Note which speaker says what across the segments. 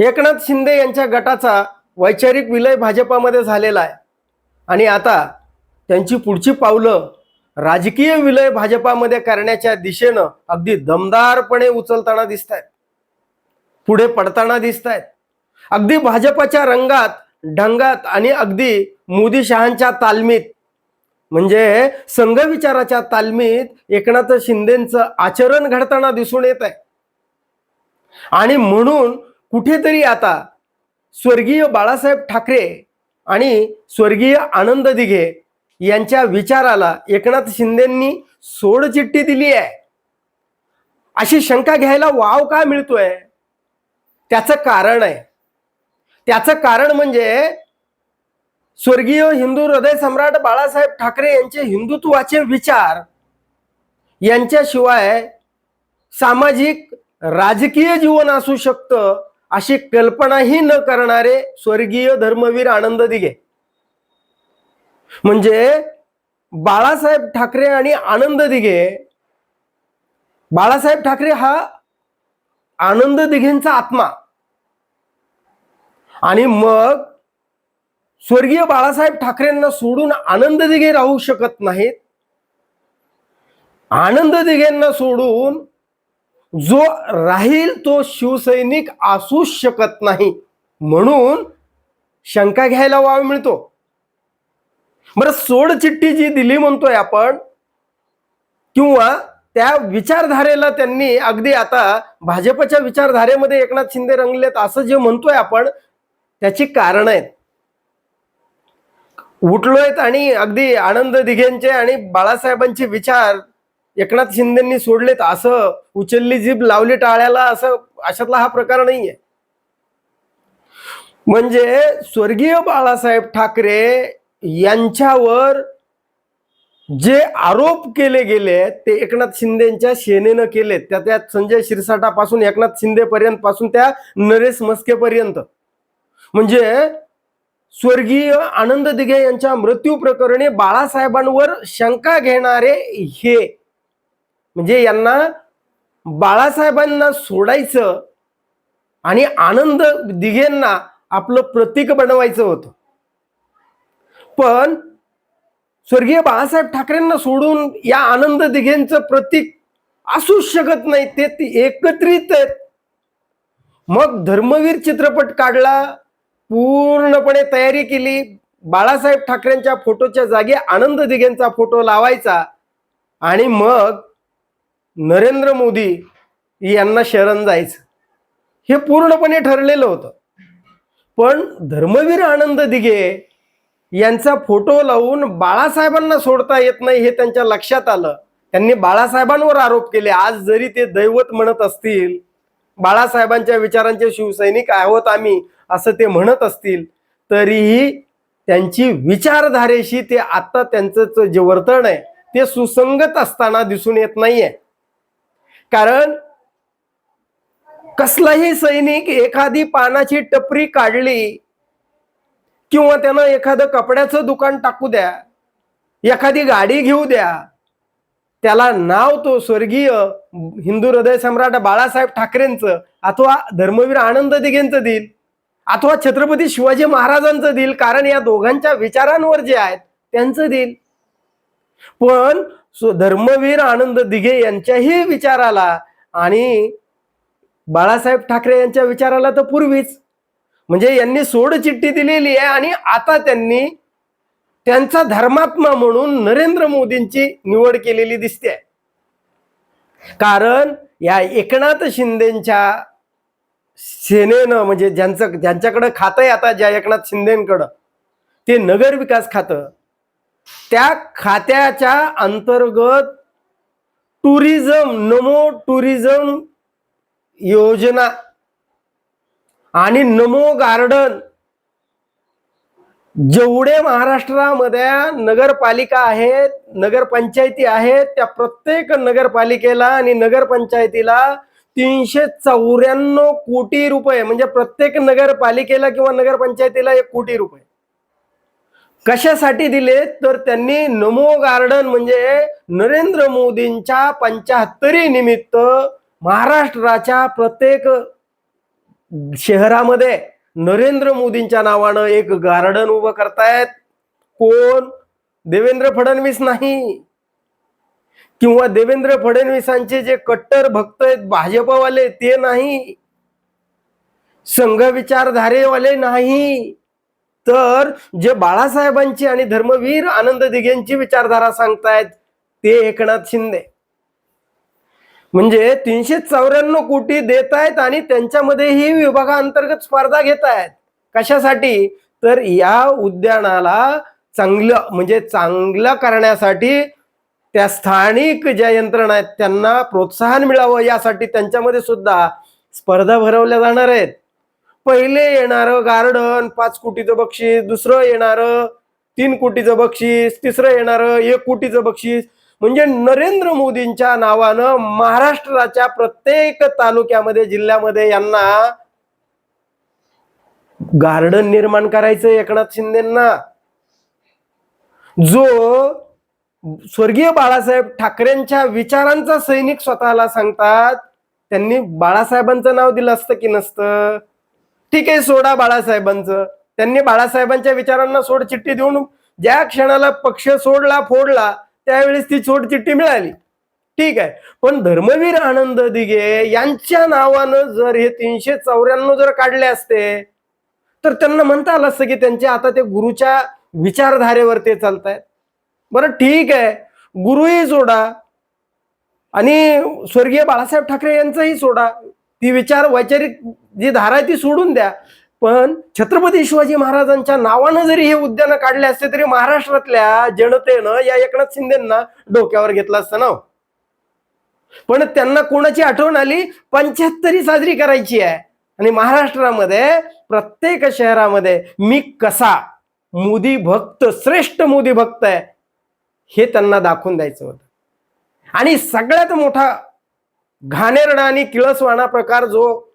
Speaker 1: एकनाथ शिंदे यांच्या गटाचा वैचारिक विलय भाजपामध्ये झालेला आहे. आणि आता त्यांची पुढची पावलं राजकीय विलय भाजपामध्ये करण्याच्या दिशेनं अगदी दमदारपणे उचलताना दिसत आहेत पुढे पडताना दिसत आहेत अगदी भाजपाच्या रंगात ढंगात आणि अगदी मोदी शहांच्या तालमीत म्हणजे संघविचाराच्या तालमीत एकनाथ शिंदेचं आचरण घडताना दिसून येत आहे आणि म्हणून कुठेतरी आता स्वर्गीय बाळासाहेब ठाकरे आणि स्वर्गीय आनंद दिघे यांच्या विचाराला एकनाथ शिंदेंनी सोडचिठ्ठी दिली आहे. अशी शंका घ्यायला वाव का मिळतोय? त्याचं कारण आहे. त्याचं कारण म्हणजे स्वर्गीय हिंदू हृदय सम्राट बाळासाहेब ठाकरे यांचे हिंदुत्वाचे विचार यांच्याशिवाय सामाजिक राजकीय जीवन असू शकतं अशी कल्पनाही न करणारे स्वर्गीय धर्मवीर आनंद दिघे. म्हणजे बाळासाहेब ठाकरे आणि आनंद दिघे बाळासाहेब ठाकरे हा आनंद दिघेंचा आत्मा. आणि मग स्वर्गीय बाळासाहेब ठाकरेंना सोडून आनंद दिघे राहू शकत नाहीत. आनंद दिघेंना सोडून जो राहील तो शिवसैनिक असू शकत नाही. म्हणून शंका घ्यायला वाव मिळतो. बरं सोड चिठ्ठी जी दिली म्हणतोय आपण किंवा त्या विचारधारेला त्यांनी अगदी आता भाजपच्या विचारधारेमध्ये एकनाथ शिंदे रंगलेत असं जे म्हणतोय आपण त्याची कारण आहेत. उठलोयत आणि अगदी आनंद दिघेंचे आणि बाळासाहेबांचे विचार एकनाथ शिंदेंनी सोडलेत असं उचलली जीभ लावली टाळ्याला असं अशातला हा प्रकार नाहीये. म्हणजे स्वर्गीय बाळासाहेब ठाकरे यांच्यावर जे आरोप केले गेले ते एकनाथ शिंदेच्या सेनेनं केले त्या त्यात संजय शिरसाटापासून एकनाथ शिंदे पर्यंत पासून त्या नरेश मस्केपर्यंत. म्हणजे स्वर्गीय आनंद दिघे यांच्या मृत्यू प्रकरणी बाळासाहेबांवर शंका घेणारे हे म्हणजे यांना बाळासाहेबांना सोडायचं आणि आनंद दिघेंना आपलं प्रतीक बनवायचं होतं. पण स्वर्गीय बाळासाहेब ठाकरेंना सोडून या आनंद दिघेंचं प्रतीक असूच शकत नाही ते ती एकत्रित आहेत. मग धर्मवीर चित्रपट काढला पूर्णपणे तयारी केली बाळासाहेब ठाकरेंच्या फोटोच्या जागी आनंद दिघेंचा फोटो लावायचा आणि मग नरेंद्र मोदी यांना शरण जायचं. हे पूर्णपणे ठरलेलं होतं. पण धर्मवीर आनंद दिघे यांचा फोटो लावून बाळासाहेबांना सोडता येत नाही हे त्यांच्या लक्षात आलं. त्यांनी बाळासाहेबांवर आरोप केले. आज जरी ते दैवत म्हणत असतील बाळासाहेबांच्या विचारांचे शिवसैनिक आहोत आम्ही असं ते म्हणत असतील तरीही त्यांची विचारधारेशी ते आता त्यांचं जे वर्तन आहे ते सुसंगत असताना दिसून येत नाहीये. कारण कसलाही सैनिक एखादी पानाची टपरी काढली किंवा त्यानं एखादं कपड्याचं दुकान टाकू द्या एखादी गाडी घेऊ द्या त्याला नाव तो स्वर्गीय हिंदू हृदय सम्राट बाळासाहेब ठाकरेंचं अथवा धर्मवीर आनंद दिघेंचं देईल अथवा छत्रपती शिवाजी महाराजांचं देईल कारण या दोघांच्या विचारांवर जे आहेत त्यांचं देईल. पण धर्मवीर आनंद दिघे यांच्याही विचाराला आणि बाळासाहेब ठाकरे यांच्या विचाराला तर पूर्वीच. म्हणजे यांनी सोड चिठ्ठी दिलेली आहे आणि आता त्यांनी त्यांचा धर्मात्मा म्हणून नरेंद्र मोदींची निवड केलेली दिसते. कारण या एकनाथ शिंदेच्या सेनेनं म्हणजे ज्यांचं ज्यांच्याकडं खातं आहे आता ज्या एकनाथ शिंदेकडं ते नगर विकास खातं. त्या खात्याच्या अंतर्गत टुरिझम नमो टुरिझम योजना आणि नमो गार्डन जेवढे महाराष्ट्रामध्ये नगरपालिका आहेत नगरपंचायती आहेत त्या प्रत्येक नगरपालिकेला आणि नगरपंचायतीला तीनशे चौऱ्याण्णव कोटी रुपये म्हणजे प्रत्येक नगरपालिकेला किंवा नगरपंचायतीला एक कोटी रुपये. कशासाठी दिले? तर त्यांनी नमो गार्डन म्हणजे नरेंद्र मोदींच्या पंचाहत्तरी निमित्त महाराष्ट्राच्या प्रत्येक शहरामध्ये नरेंद्र मोदींच्या नावानं एक गार्डन उभं करतायत. कोण? देवेंद्र फडणवीस नाही. किंवा देवेंद्र फडणवीसांचे जे कट्टर भक्त आहेत भाजपवाले ते नाही. संघ विचारधारेवाले नाही. तर जे बाळासाहेबांची आणि धर्मवीर आनंद दिघेंची विचारधारा सांगतायत ते एकनाथ शिंदे. म्हणजे तीनशे चौऱ्याण्णव कोटी देत आहेत आणि त्यांच्यामध्येही विभागाअंतर्गत स्पर्धा घेत आहेत कशासाठी? तर या उद्यानाला चांगलं म्हणजे चांगलं करण्यासाठी त्या स्थानिक ज्या यंत्रणा आहेत त्यांना प्रोत्साहन मिळावं यासाठी त्यांच्यामध्ये सुद्धा स्पर्धा भरवल्या जाणार आहेत. पहिले येणार गार्डन पाच कोटीचं बक्षीस दुसरं येणार तीन कोटीचं बक्षीस तिसरं येणार एक कोटीचं बक्षीस. म्हणजे नरेंद्र मोदींच्या नावानं महाराष्ट्राच्या प्रत्येक तालुक्यामध्ये जिल्ह्यामध्ये यांना गार्डन निर्माण करायचं एकनाथ शिंदेना. जो स्वर्गीय बाळासाहेब ठाकरेंच्या विचारांचा सैनिक स्वतःला सांगतात त्यांनी बाळासाहेबांचं नाव दिलं असतं की नसतं? ठीक आहे सोडा बाळासाहेबांचं. त्यांनी बाळासाहेबांच्या विचारांना सोड चिठ्ठी देऊन ज्या क्षणाला पक्ष सोडला फोडला त्यावेळेस ती सोड चिठ्ठी मिळाली. ठीक आहे. पण धर्मवीर आनंद दिघे यांच्या नावानं जर हे तीनशे चौऱ्याण्णव जर काढले असते तर त्यांना म्हणता आलं असतं की त्यांचे आता ते गुरुच्या विचारधारेवर ते चालतायत. बरं ठीक आहे. गुरुही सोडा आणि स्वर्गीय बाळासाहेब ठाकरे यांचाही सोडा. ती विचार वैचारिक जी धारा आहे ती सोडून द्या. पण छत्रपती शिवाजी महाराजांच्या नावानं जरी हे उद्यानं काढले असते तरी महाराष्ट्रातल्या जनतेनं या एकनाथ शिंदेना डोक्यावर घेतलं असतं ना हो. पण त्यांना कोणाची आठवण आली? पंच्याहत्तरी साजरी करायची आहे. आणि महाराष्ट्रामध्ये प्रत्येक शहरामध्ये मी कसा मोदी भक्त श्रेष्ठ मोदी भक्त आहे हे त्यांना दाखवून द्यायचं होतं. आणि सगळ्यात मोठा घाणेरडा आणि किळसवाणा प्रकार जो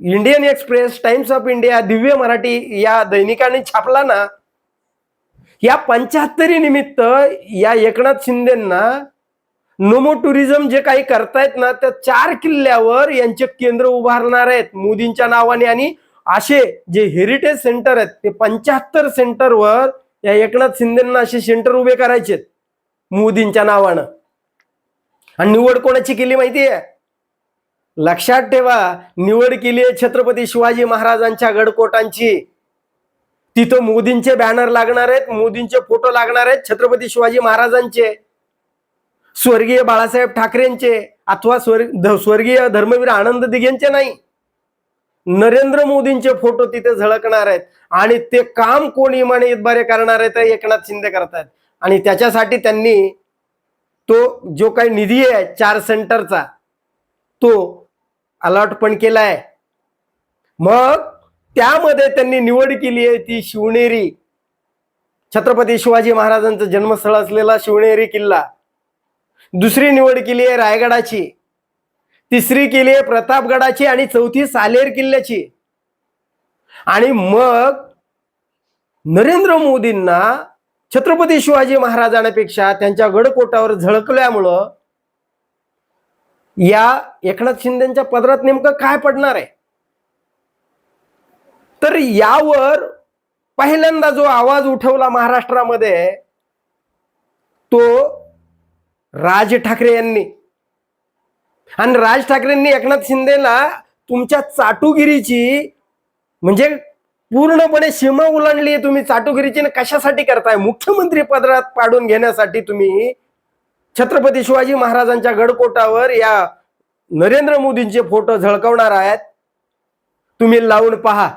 Speaker 1: Indian Express Times of India Divya Marathi या दैनिकाने छापला ना या पंच्याहत्तरी निमित्त या एकनाथ शिंदेना नोमो टुरिझम जे काही करतायत ना त्या चार किल्ल्यावर यांचे केंद्र उभारणार आहेत मोदींच्या नावाने. आणि असे जे हेरिटेज सेंटर आहेत ते पंच्याहत्तर सेंटरवर या एकनाथ शिंदेना असे सेंटर उभे करायचे मोदींच्या नावानं. आणि निवड कोणाची केली माहिती आहे लक्षात ठेवा निवड केली आहे छत्रपती शिवाजी महाराजांच्या गडकोटांची. तिथं मोदींचे बॅनर लागणार आहेत मोदींचे फोटो लागणार आहेत छत्रपती शिवाजी महाराजांचे. स्वर्गीय बाळासाहेब ठाकरेंचे अथवा स्वर्गीय धर्मवीर आनंद दिघेंचे नाही. नरेंद्र मोदींचे फोटो तिथे झळकणार आहेत. आणि ते काम कोण इमाने इतबारे करणार आहेत एकनाथ शिंदे करतात. आणि त्याच्यासाठी त्यांनी तो जो काही निधी आहे चार सेंटरचा तो अलॉट पण केलाय. मग त्यामध्ये त्यांनी निवड केली आहे ती शिवनेरी. छत्रपती शिवाजी महाराजांचं जन्मस्थळ असलेला शिवनेरी किल्ला. दुसरी निवड केली आहे रायगडाची. तिसरी केली आहे प्रतापगडाची आणि चौथी सालेर किल्ल्याची. आणि मग नरेंद्र मोदींना छत्रपती शिवाजी महाराजांपेक्षा त्यांच्या गडकोटावर झळकल्यामुळं या एकनाथ शिंदेच्या पदरात नेमकं काय पडणार आहे? तर यावर पहिल्यांदा जो आवाज उठवला महाराष्ट्रामध्ये तो राज ठाकरे यांनी. आणि राज ठाकरेंनी एकनाथ शिंदेला तुमच्या चाटुगिरीची म्हणजे पूर्णपणे सीमा ओलांडली आहे तुम्ही. चाटुगिरीची कशासाठी करताय? मुख्यमंत्री पदरात पाडून घेण्यासाठी तुम्ही छत्रपती शिवाजी महाराजांच्या गडकोटावर या नरेंद्र मोदींचे फोटो झळकवणार आहेत. तुम्ही लावून पहा.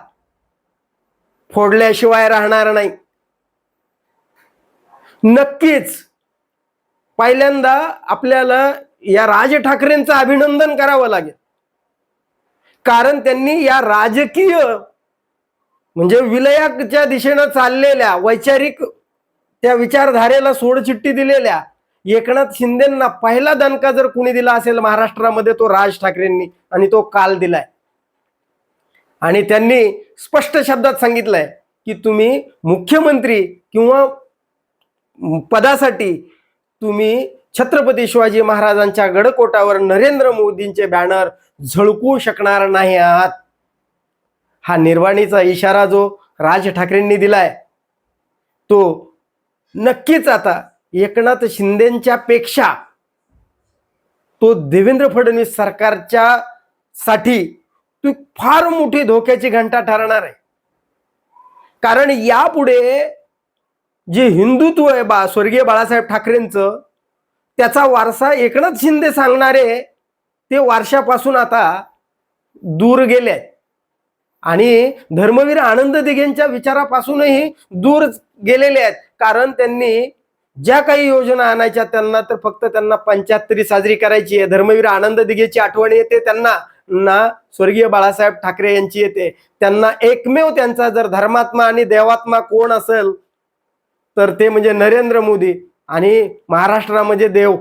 Speaker 1: फोडल्याशिवाय राहणार नाही. नक्कीच पहिल्यांदा आपल्याला या राज ठाकरेंचं अभिनंदन करावं लागेल. कारण त्यांनी या राजकीय म्हणजे विलयाच्या दिशेनं चाललेल्या वैचारिक त्या विचारधारेला सोडचिठ्ठी दिलेल्या एकनाथ शिंदेना पहिला दणका जर कुणी दिला असेल महाराष्ट्रामध्ये तो राज ठाकरेंनी आणि तो काल दिलाय. आणि त्यांनी स्पष्ट शब्दात सांगितलंय की तुम्ही मुख्यमंत्री किंवा पदासाठी तुम्ही छत्रपती शिवाजी महाराजांच्या गडकोटावर नरेंद्र मोदींचे बॅनर झळकू शकणार नाही आहात. हा निर्वाणीचा इशारा जो राज ठाकरेंनी दिलाय तो नक्कीच आता एकनाथ शिंदेच्या पेक्षा तो देवेंद्र फडणवीस सरकारच्या साठी ती फार मोठी धोक्याची घंटा ठरणार आहे. कारण यापुढे जे हिंदुत्व आहे बा स्वर्गीय बाळासाहेब ठाकरेंचं त्याचा वारसा एकनाथ शिंदे सांगणारे ते वारशापासून आता दूर गेले आहेत. आणि धर्मवीर आनंद दिघेंच्या विचारापासूनही दूर गेलेले आहेत. कारण त्यांनी ज्या काही योजना आणायच्या त्यांना तर फक्त त्यांना पंच्याहत्तरी साजरी करायची आहे. धर्मवीर आनंद दिघेची आठवण येते त्यांना. ना स्वर्गीय बाळासाहेब ठाकरे यांची येते. त्यांना एकमेव त्यांचा जर धर्मात्मा आणि देवात्मा कोण असेल तर ते म्हणजे नरेंद्र मोदी आणि महाराष्ट्रामध्ये देव.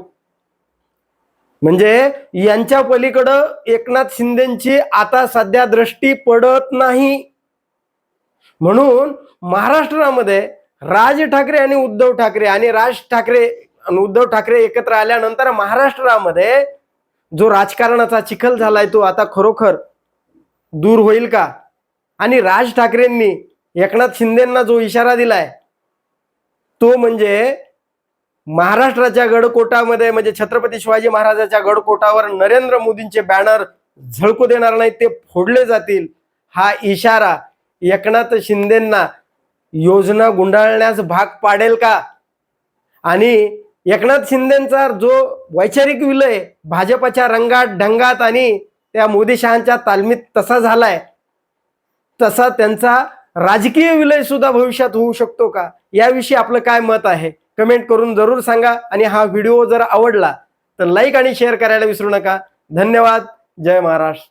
Speaker 1: म्हणजे यांच्या पलीकडं एकनाथ शिंदेची आता सध्या दृष्टी पडत नाही. म्हणून महाराष्ट्रामध्ये राज ठाकरे आणि उद्धव ठाकरे आणि राज ठाकरे आणि उद्धव ठाकरे एकत्र आल्यानंतर महाराष्ट्रामध्ये जो राजकारणाचा चिखल झालाय तो आता खरोखर दूर होईल का? आणि राज ठाकरेंनी एकनाथ शिंदेंना जो इशारा दिलाय तो म्हणजे महाराष्ट्राच्या गडकोटामध्ये म्हणजे छत्रपती शिवाजी महाराजाच्या गडकोटावर नरेंद्र मोदींचे बॅनर झळकू देणार नाही ते फोडले जातील. हा इशारा एकनाथ शिंदेंना योजना गुंडाळण्यास भाग पाडेल का? आणि एकनाथ शिंदेचा जो वैचारिक विलय भाजपच्या रंगात ढंगात आणि त्या मोदी शहांच्या तालमीत तसा झालाय तसा त्यांचा राजकीय विलय सुद्धा भविष्यात होऊ शकतो का? याविषयी आपलं काय मत आहे? कमेंट करून जरूर सांगा आणि हा व्हिडिओ जर आवडला तर लाईक आणि शेअर करायला विसरू नका. धन्यवाद. जय महाराष्ट्र.